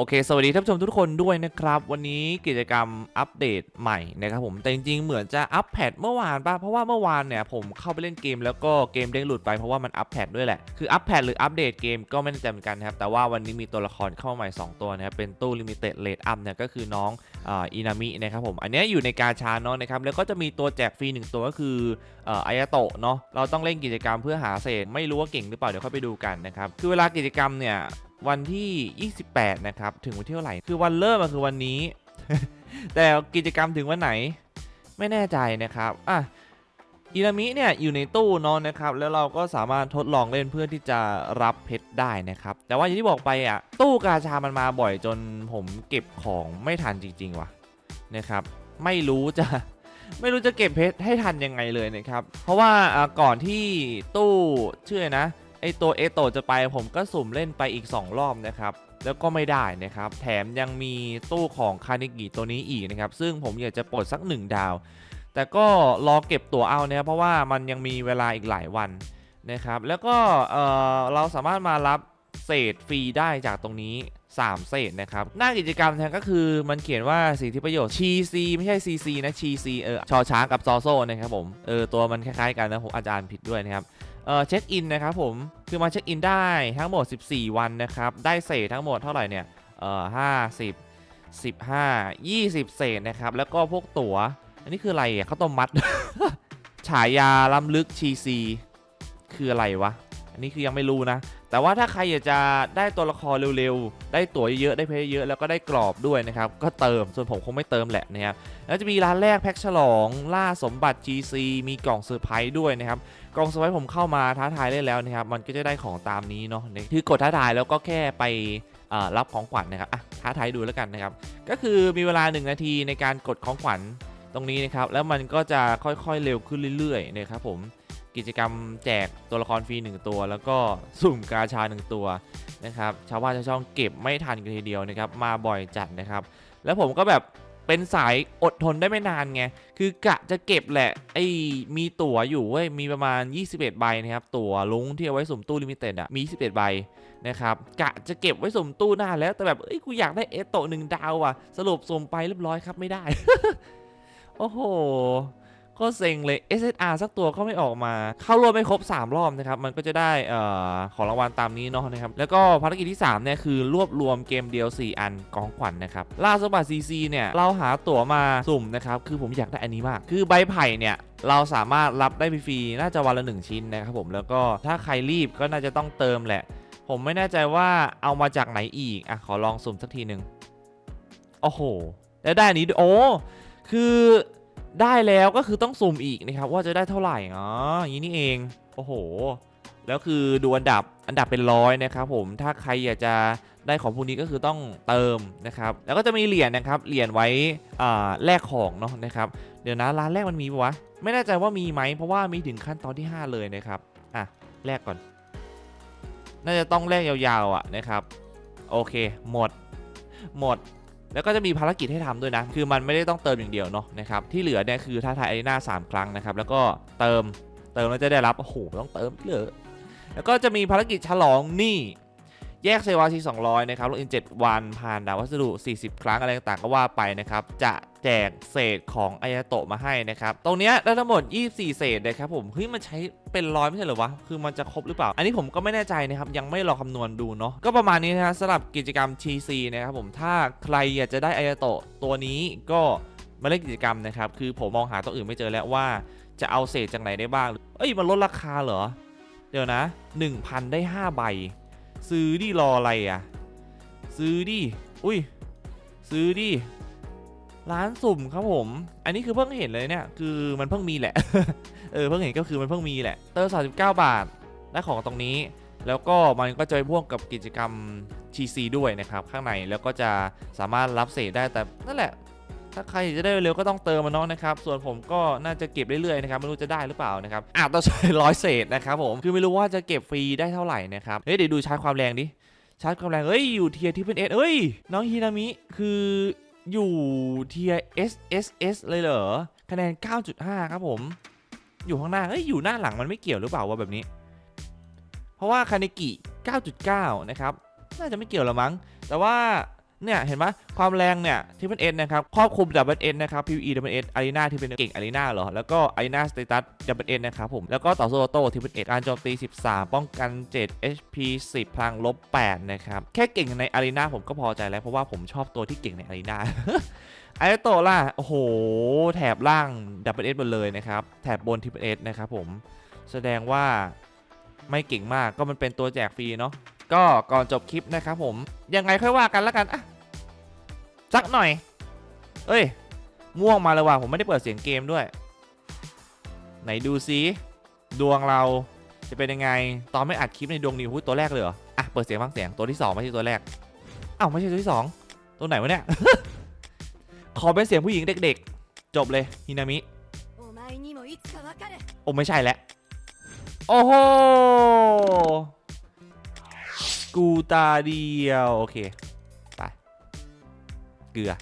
โอเค สวัสดีท่านผู้ชมทุกคนด้วยนะครับ วันนี้กิจกรรมอัปเดตใหม่นะครับผม แต่จริงๆ เหมือนจะอัปแพทเมื่อวานป่ะ เพราะว่าเมื่อวานเนี่ยผมเข้าไปเล่นเกมแล้วก็เกมเด้งหลุดไปเพราะว่ามันอัปแพทด้วยแหละ คืออัปแพทหรืออัปเดตเกมก็ไม่แน่ใจเหมือนกันนะครับ แต่ว่าวันนี้มีตัวละครเข้ามาใหม่ 2 ตัวนะครับ เป็นตู้ลิมิเต็ดเลดอัพเนี่ยก็คือน้องอินามินะครับผม อันนี้อยู่ในกาชาเนาะนะครับ แล้วก็จะมีตัวแจกฟรีหนึ่งตัวก็คือเอ่ออายาโตะเนาะ เราต้องเล่นกิจกรรมเพื่อหาเศษ ไม่รู้ว่าเก่งหรือเปล่าเดี๋ยวเข้าไปดูกันนะครับ คือเวลากิจกรรมเนี่ย วันที่ 28 นะครับ ถึงวันที่เท่าไหร่ คือวันเริ่มคือวันนี้ แต่กิจกรรมถึงวันไหน ไม่แน่ใจนะครับ อะอินามิเนี่ยอยู่ในตู้นอนนะครับ แล้วเราก็สามารถทดลองเล่นเพื่อที่จะรับเพชรได้นะครับ แต่ว่าอย่างที่บอกไปอะ ตู้กาชามันมาบ่อยจนผมเก็บของไม่ทันจริงๆว่ะนะครับ ไม่รู้จะไม่รู้จะเก็บเพชรให้ทันยังไงเลยนะครับ เพราะว่าก่อนที่ตู้เชื่อนะ ไอตัวเอโตจะไปผมก็สุ่มเล่นไปอีก 2 รอบนะครับ แล้วก็ไม่ได้นะครับ แถมยังมีตู้ของคานิกิตัวนี้อีกนะครับ ซึ่งผมอยากจะปลดสัก 1 ดาว แต่ก็รอเก็บตัวเอาเนะครับเพราะว่ามันยังมีเวลาอีกหลายวันนะครับ แล้วก็เเราสามารถมารับเศษฟรีได้จากตรงนี้ 3 เศษนะครับ หน้ากิจกรรมแทนก็คือมันเขียนว่าสิทธิประโยชน์ชีซีไม่ใช่ซีซีนะชีซีเออชอช้างกับซอโซนะครับผมเออตัวมันคล้ายๆกันนะผมอาจารย์ผิดด้วยนะครับ เออเช็คอินนะครับผมคือมาเช็คอินได้ทั้งหมด 14 วันนะครับได้เศษทั้งหมดเท่าไหร่เนี่ยเอ่อ50 15 20เศษนะครับแล้วก็พวกตั๋วอันนี้คืออะไรอะข้าวต้มมัด ฉายาล้ำลึกชีซี คืออะไรวะ อันนี้คือยังไม่รู้นะ แต่ว่าถ้าใครอยากจะได้ตัวละครเร็วๆ ได้ตั๋วเยอะๆ ได้เพชรเยอะๆแล้วก็ได้กรอบด้วยนะครับ ก็เติม ส่วนผมคงไม่เติมแหละนะครับ แล้วจะมีร้านแรกแพ็คฉลอง ล่าสมบัติ GC มีกล่องเซอร์ไพรส์ด้วยนะครับ กล่องสไว้ผมเข้ามาท้าทายได้แล้วนะครับ มันก็จะได้ของตามนี้เนาะ คือกดท้าทายแล้วก็แค่ไปรับของขวัญนะครับอะท้าทายดูแล้วกันนะครับ ก็คือมีเวลา 1 นาทีในการกดของขวัญตรงนี้นะครับ แล้วมันก็จะค่อยๆเร็วขึ้นเรื่อยๆนะครับผม กิจกรรมแจกตัวละครฟรี1ตัว แล้วก็สุ่มกาชา 1 ตัวนะครับชาวบ้านชาวช่องเก็บไม่ทันกันทีเดียวนะครับมาบ่อยจัดนะครับ แล้วผมก็แบบเป็นสายอดทนได้ไม่นานไง คือกะจะเก็บแหละ ไอ้มีตั๋วอยู่เว้ย มีประมาณ 21 ใบนะครับ ตั๋วลุงที่เอาไว้สุ่มตู้ลิมิเต็ดอะมี 21 ใบนะครับ กะจะเก็บไว้สุ่มตู้หน้าแล้ว แต่แบบ เอ้ย กูอยากได้เอสโตะหนึ่งดาวอะสรุปสุ่มไปเรียบร้อยครับไม่ได้ โอ้โห ก็เซ็งเลย SSR สักตัวก็ไม่ออกมา เข้ารวมไม่ครบ 3 รอบนะครับ มันก็จะได้เอ่อของรางวัลตามนี้เนาะนะครับ แล้วก็ภารกิจที่ 3 เนี่ยคือรวบรวมเกมเดียว 4 อันกองขวัญนะครับ ล่าสมบัติ CC เนี่ยเราหาตั๋วมาสุ่มนะครับ คือผมอยากได้อันนี้มาก คือใบไผ่เนี่ยเราสามารถรับได้ฟรีๆน่าจะวันละ 1 ชิ้นนะครับผม แล้วก็ถ้าใครรีบก็น่าจะต้องเติมแหละ ผมไม่แน่ใจว่าเอามาจากไหนอีก อะขอลองสุ่มสักทีหนึ่งโอ้โหแล้วได้อันนี้ด้วยโอ้ คือ ได้แล้วก็คือต้องสุ่มอีกนะครับว่าจะได้เท่าไหร่อ๋ออย่างนี้นี่เองโอ้โห แล้วคือดูอันดับอันดับเป็นร้อยนะครับผมถ้าใครอยากจะได้ของพวกนี้ก็คือต้องเติมนะครับ แล้วก็จะมีเหรียญนะครับเหรียญไว้อ่าแลกของเนาะนะครับเดี๋ยวนะร้านแรกมันมีปะวะไม่แน่ใจว่ามีไหมเพราะว่ามีถึงขั้นตอนที่ 5 เลยนะครับอะแลกก่อน น่าจะต้องแลกยาวๆอะนะครับ โอเค หมด หมด แล้วก็จะมีภารกิจให้ทำด้วยนะ คือมันไม่ได้ต้องเติมอย่างเดียวเนาะนะครับ ที่เหลือเนี่ยคือท้าทายไอหน้า3ครั้งนะครับ แล้วก็เติม เติมแล้วจะได้รับ โอ้โห ต้องเติมเหลือ แล้วก็จะมีภารกิจฉลองนี่ แยกเซวาที200 นะครับลงอิน 7 วันผ่านดาววัสดุ 40 ครั้งอะไรต่างๆก็ว่าไปนะครับ จะแจกเศษของอายาโตะมาให้นะครับ ตรงเนี้ยได้ทั้งหมด 24 เศษนะครับผมเฮ้ยมันใช้เป็นร้อยไม่ใช่เหรอวะ คือมันจะครบหรือเปล่า อันนี้ผมก็ไม่แน่ใจนะครับ ยังไม่ลองคำนวณดูเนาะ ก็ประมาณนี้นะครับสำหรับกิจกรรม TC นะครับผม ถ้าใครอยากจะได้อายาโตะตัวนี้ก็มาเล่นกิจกรรมนะครับ คือผมมองหาตัวอื่นไม่เจอแล้วว่า จะเอาเศษจากไหนได้บ้าง เอ้ยมันลดราคาเหรอ เดี๋ยวนะ 1,000 ได้ 5 ใบ ซื้อดิรออะไรอะ ซื้อดิอุ้ย ซื้อดิร้านสุ่มครับผม อันนี้คือเพิ่งเห็นเลยเนี่ย คือมันเพิ่งมีแหละ เออ เพิ่งเห็นก็คือมันเพิ่งมีแหละ เตอร์39บาท ได้ของตรงนี้ แล้วก็มันก็จะไปพ่วงกับกิจกรรม TC ด้วยนะครับ ข้างใน แล้วก็จะสามารถรับเศษได้ แต่นั่นแหละ ถ้าใครจะได้เร็วก็ต้องเติมมันเนาะนะครับ ส่วนผมก็น่าจะเก็บเรื่อยๆนะครับไม่รู้จะได้หรือเปล่านะครับอาจต้องใช้ร้อยเศษนะครับผมคือไม่รู้ว่าจะเก็บฟรีได้เท่าไหร่นะครับเฮ้ยเดี๋ยวดูชาร์จความแรงดิชาร์จความแรงเฮ้ยอยู่เทียร์ที่เป็นเอสเฮ้ยน้องฮินามิคืออยู่เทียร์ S S S เลยเหรอคะแนน 9.5 ครับผม อยู่ข้างหน้าเฮ้ยอยู่หน้าหลังมันไม่เกี่ยวหรือเปล่าวะแบบนี้ เพราะว่าคาเนกิ 9.9 นะครับ น่าจะไม่เกี่ยวหรอมั้ง แต่ว่า เนี่ยเห็นไหมความแรงเนี่ยที่เป็นเอ็นนะครับครอบคลุมดับเบิลเอ็นนะครับ PVE ดับเบิลเอ็นอารีนาที่เป็นเก่งอารีนาเหรอ แล้วก็อารีนาสเตตัสดับเบิลเอ็นนะครับผมแล้วก็ต่อสู้ออโต้ที่เป็นเอ็นการโจมตี 13 ป้องกัน 7 HP 10 พลังลบ 8 นะครับ แค่เก่งในอารีนาผมก็พอใจแล้ว เพราะว่าผมชอบตัวที่เก่งในอารีนาไอโตล่ะโอ้โห แถบล่างดับเบิลเอหมดเลยนะครับ แถบบนทิปเอนะครับผมแสดงว่าไม่เก่งมากก็มันเป็นตัวแจกฟรีเนาะก็ก่อนจบคลิปนะครับผมยังไงค่อยว่ากันแล้วกันอะ สักหน่อย เอ้ย ม่วงมาแล้ว่ะ ผมไม่ได้เปิดเสียงเกมด้วย ไหนดูซิดวงเราจะเป็นยังไง ตอนไม่อัดคลิปในดวงนิวพูดตัวแรกเลยเหรอ อะ เปิดเสียงฟังเสียงตัวที่ 2 ไม่ใช่ตัวแรกอ้าวไม่ใช่ตัวที่2ตัวไหนวะเนี่ย ขอเป็นเสียงผู้หญิงเด็กๆ จบเลยฮินามิ โอ้ไม่ใช่แล้ว โอ้โห กูตาเดียว โอเค เกลือ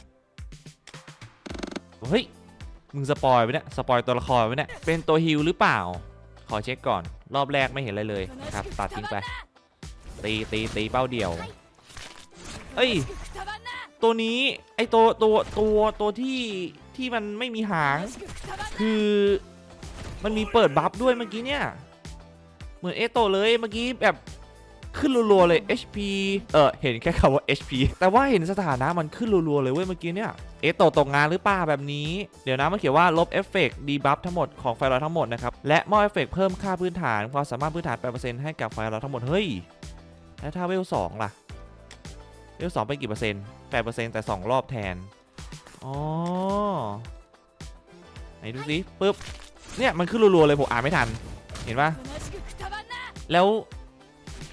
เฮ้ย มึงสปอยไปเนี่ยสปอยตัวละครไปเนี่ย เป็นตัวฮิลหรือเปล่า ขอเช็คก่อน รอบแรกไม่เห็นอะไรเลยนะครับ ตัดทิ้งไป ตีตีตีเป้าเดี่ยว เอ้ย ตัวนี้ไอตัวตัวตัวตัวที่ที่มันไม่มีหาง คือมันมีเปิดบัฟด้วยเมื่อกี้เนี่ย เหมือนเอโตเลยเมื่อกี้แบบ ขึ้นรัวๆเลย HP เออเห็นแค่คำว่า HP แต่ว่าเห็นสถานะมันขึ้นรัวๆเลยเว้ยเมื่อกี้เนี่ยเอโตตกงานหรือป้าแบบนี้ เดี๋ยวนะมันเขียนว่าลบเอฟเฟกต์ดีบัฟทั้งหมดของไฟเราทั้งหมดนะครับ และมอบเอฟเฟกต์เพิ่มค่าพื้นฐานความสามารถพื้นฐาน 8%ให้กับไฟเราทั้งหมด เฮ้ย แล้วถ้าเวลสองล่ะ เวลสองเป็นกี่เปอร์เซ็นต์แปดเปอร์เซ็นต์แต่สองรอบแทน อ๋อ ไหนดูสิปึ๊บ เนี่ยมันขึ้นรัวๆเลยผมอ่านไม่ทัน เห็นปะแล้ว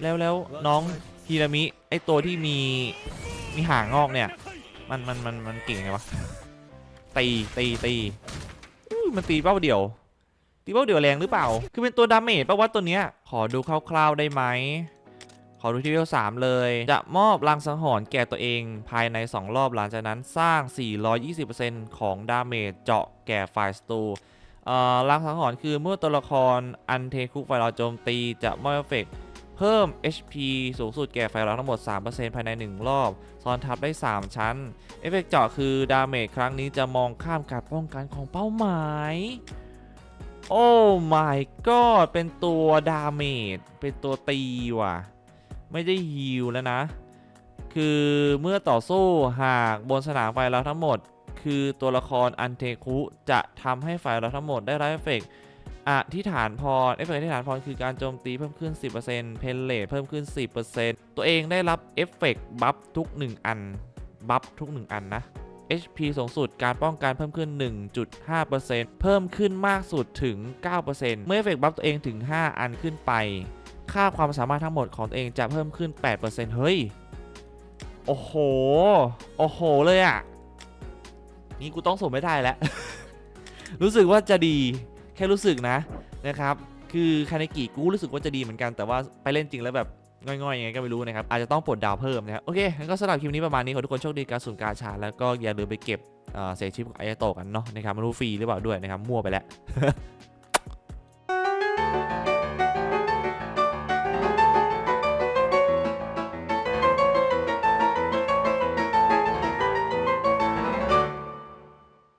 แล้วแล้วน้องฮิรามิไอตัวที่มีมีหางงอกเนี่ย มันมันมันมันเก่งไงวะตีตีตีมันตีเป้าเดียว ตีเป้าเดียวแรงหรือเปล่า คือเป็นตัวดาเมจป่ะว่าตัวเนี้ย ขอดูคร่าวๆได้ไหม ขอดูที่เวล3เลย จะมอบรังสังหรณ์แก่ตัวเองภายใน 2 รอบหลังจากนั้นสร้าง 420%ของดาเมจเจาะแก่ฝ่ายศัตรูอ่อรังสังหรณ์คือเมื่อตัวละครอันเทคุกไฟเราโจมตีจะมอบเอฟเฟกต์ เพิ่ม HP สูงสุดแก่ไฟเราทั้งหมด 3%ภายใน 1 รอบ ซ้อนทับได้ 3 ชั้น เอฟเฟกต์เจาะคือดาเมจครั้งนี้จะมองข้ามการป้องกันของเป้าหมาย โอ้ my god เป็นตัวดาเมจ เป็นตัวตีว่ะ ไม่ได้ฮิลแล้วนะ คือเมื่อต่อสู้หากบนสนามไฟเราทั้งหมด คือตัวละครอันเทคุจะทำให้ฝ่ายเราทั้งหมดได้รับเอฟเฟกต์ อธิษฐานพรเอฟเฟกต์อธิษฐานพรคือการโจมตีเพิ่มขึ้น 10%เพนเลทเพิ่มขึ้น 10%ตัวเองได้รับเอฟเฟกต์บัฟทุก 1 อัน บัฟทุก 1 อันนะ HP สูงสุดการป้องกันเพิ่มขึ้น 1.5%เพิ่มขึ้นมากสุดถึง 9%เมื่อเอฟเฟกต์บัฟตัวเองถึง 5 อันขึ้นไป ค่าความสามารถทั้งหมดของตัวเองจะเพิ่มขึ้น 8%เฮ้ย โอ้โห โอ้โหเลยอะนี่กูต้องส่งไม่ได้แล้ว รู้สึกว่าจะดี แค่รู้สึกนะนะครับคือคาเนกิกูรู้สึกว่าจะดีเหมือนกันแต่ว่าไปเล่นจริงแล้วแบบง่อยๆยังไงก็ไม่รู้นะครับ อาจจะต้องปลดดาวเพิ่มนะครับ โอเคงั้นก็สำหรับคลิปนี้ประมาณนี้ขอทุกคนโชคดีการสุ่มกาชา แล้วก็อย่าลืมไปเก็บเออเศษชิปของไอโตะกันเนาะนะครับไม่รู้ฟรีหรือเปล่าด้วยนะครับ มั่วไปแล้ว